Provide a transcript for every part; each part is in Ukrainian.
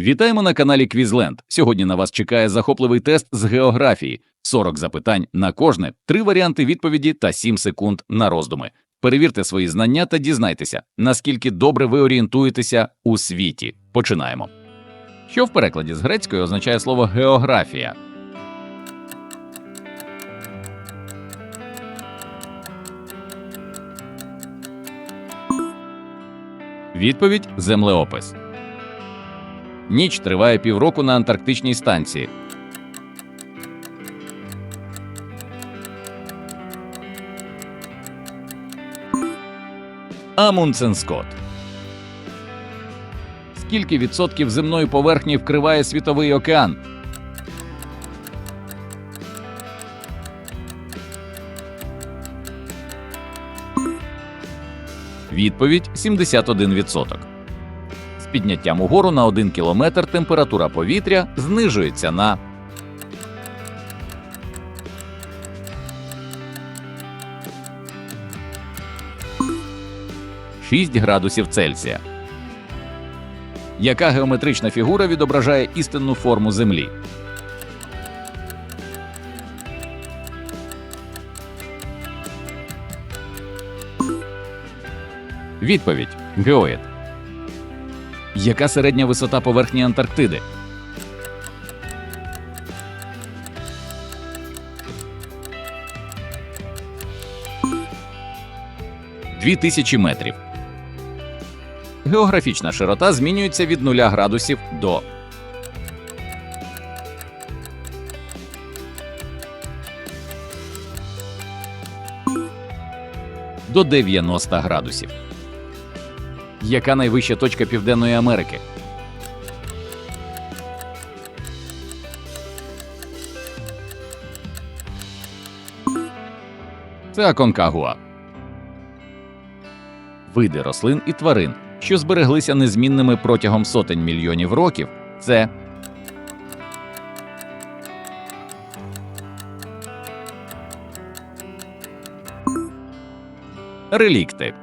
Вітаємо на каналі Квізленд. Сьогодні на вас чекає захопливий тест з географії. 40 запитань на кожне, три варіанти відповіді та 7 секунд на роздуми. Перевірте свої знання та дізнайтеся, наскільки добре ви орієнтуєтеся у світі. Починаємо. Що в перекладі з грецької означає слово географія? Відповідь землеопис. Ніч триває півроку на антарктичній станції. Амундсен Скотт. Скільки відсотків земної поверхні вкриває світовий океан? Відповідь 71%. Підняттям угору на 1 кілометр температура повітря знижується на – 6 градусів Цельсія. Яка геометрична фігура відображає істинну форму Землі? Відповідь Геоїд. Яка середня висота поверхні Антарктиди? Дві тисячі метрів. Географічна широта змінюється від 0 градусів до до 90 градусів. Яка найвища точка Південної Америки? Це Аконкагуа. Види рослин і тварин, що збереглися незмінними протягом сотень мільйонів років, це релікти.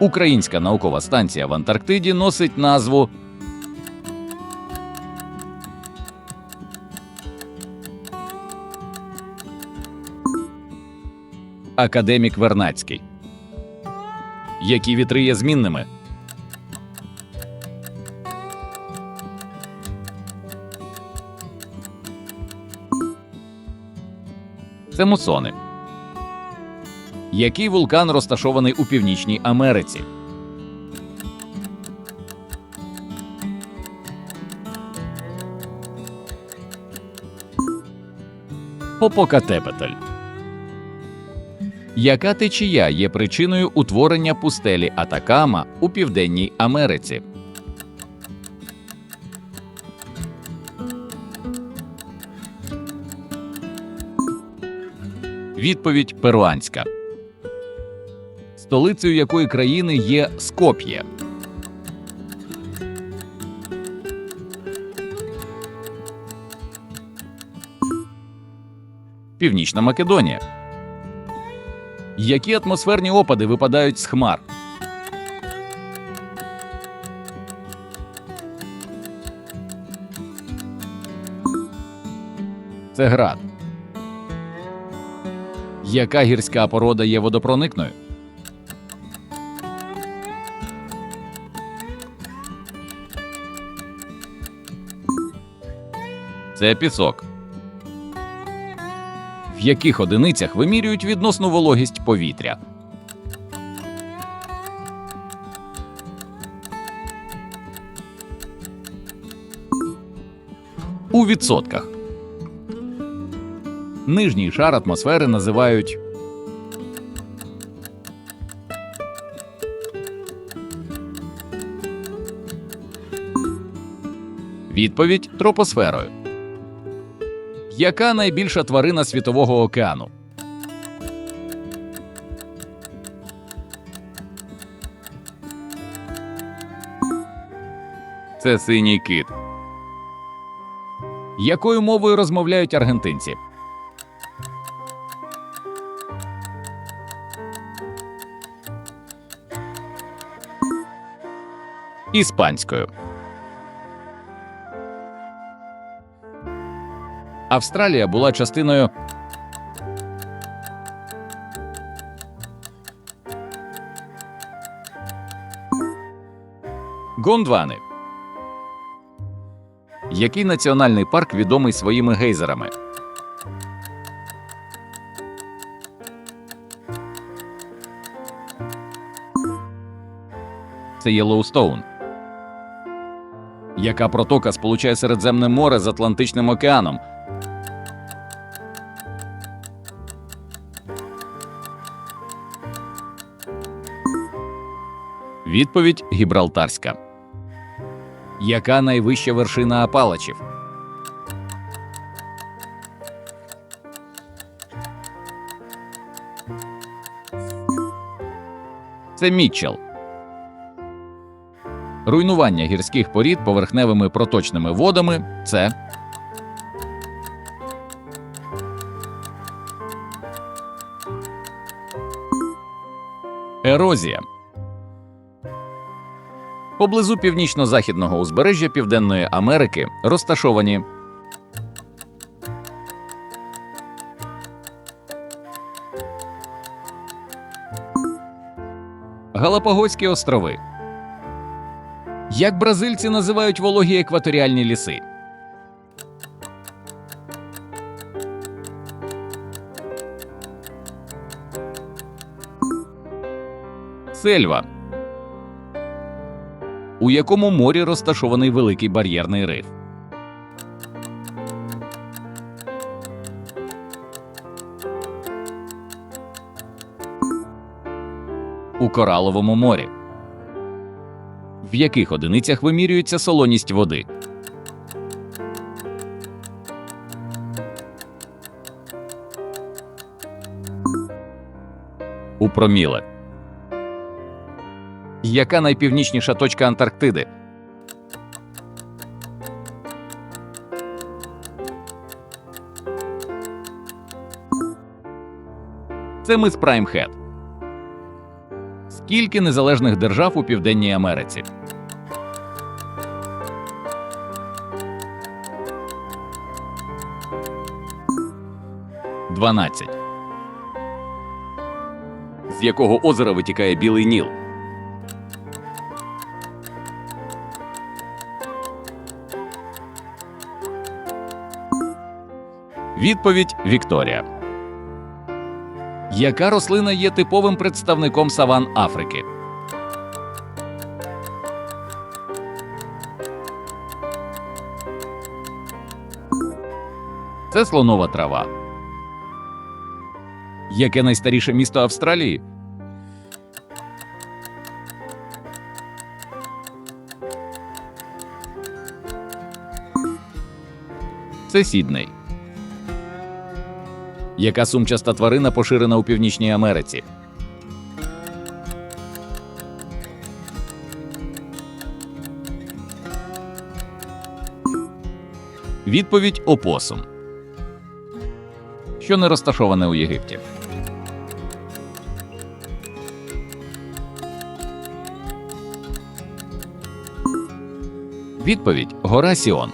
Українська наукова станція в Антарктиді носить назву Академік Вернацький. Які вітри є змінними? Це мусони. Який вулкан розташований у Північній Америці? Попокатепетель. Яка течія є причиною утворення пустелі Атакама у Південній Америці? Відповідь перуанська. Столицею якої країни є Скоп'є? Північна Македонія. Які атмосферні опади випадають з хмар? Це град. Яка гірська порода є водопроникною? Це пісок. В яких одиницях вимірюють відносну вологість повітря? У відсотках. Нижній шар атмосфери називають Відповідь тропосферою. Яка найбільша тварина світового океану? Це синій кит. Якою мовою розмовляють аргентинці? іспанською. Австралія була частиною Гондвани. Який національний парк відомий своїми гейзерами? Це Єлоустоун. Яка протока сполучає Середземне море з Атлантичним океаном? Відповідь Гібралтарська. Яка найвища вершина Апалачів? Це Мітчел. Руйнування гірських порід поверхневими проточними водами це ерозія. Поблизу північно-західного узбережжя Південної Америки розташовані Галапагоські острови. Як бразильці називають вологі екваторіальні ліси? Сельва. У якому морі розташований великий бар'єрний риф? У Кораловому морі. В яких одиницях вимірюється солоність води? У проміле. Яка найпівнічніша точка Антарктиди? Це мис Праймхед. Скільки незалежних держав у Південній Америці? Дванадцять. З якого озера витікає Білий Ніл? Відповідь Вікторія. Яка рослина є типовим представником саван Африки? Це слонова трава. Яке найстаріше місто Австралії? Це Сідней. Яка сумчаста тварина поширена у Північній Америці? Відповідь опосум. Що не розташоване у Єгипті. Відповідь Гора Сіон.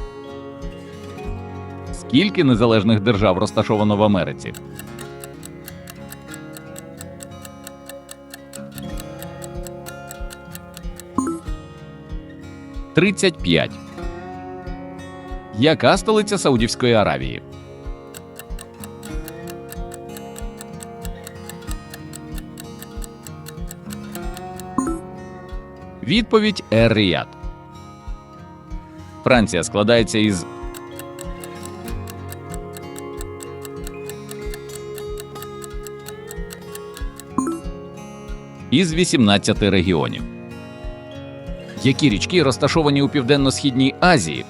Скільки незалежних держав розташовано в Америці? Тридцять п'ять. Яка столиця Саудівської Аравії? Відповідь Ер-Ріяд. Франція складається із із 18 регіонів. Які річки розташовані у Південно-Східній Азії?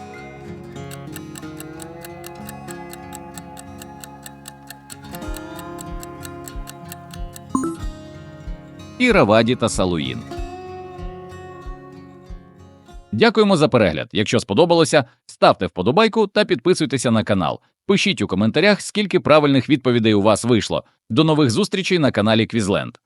Іраваді та Салуїн. Дякуємо за перегляд. Якщо сподобалося, ставте вподобайку та підписуйтеся на канал. Пишіть у коментарях, скільки правильних відповідей у вас вийшло. До нових зустрічей на каналі Квізленд.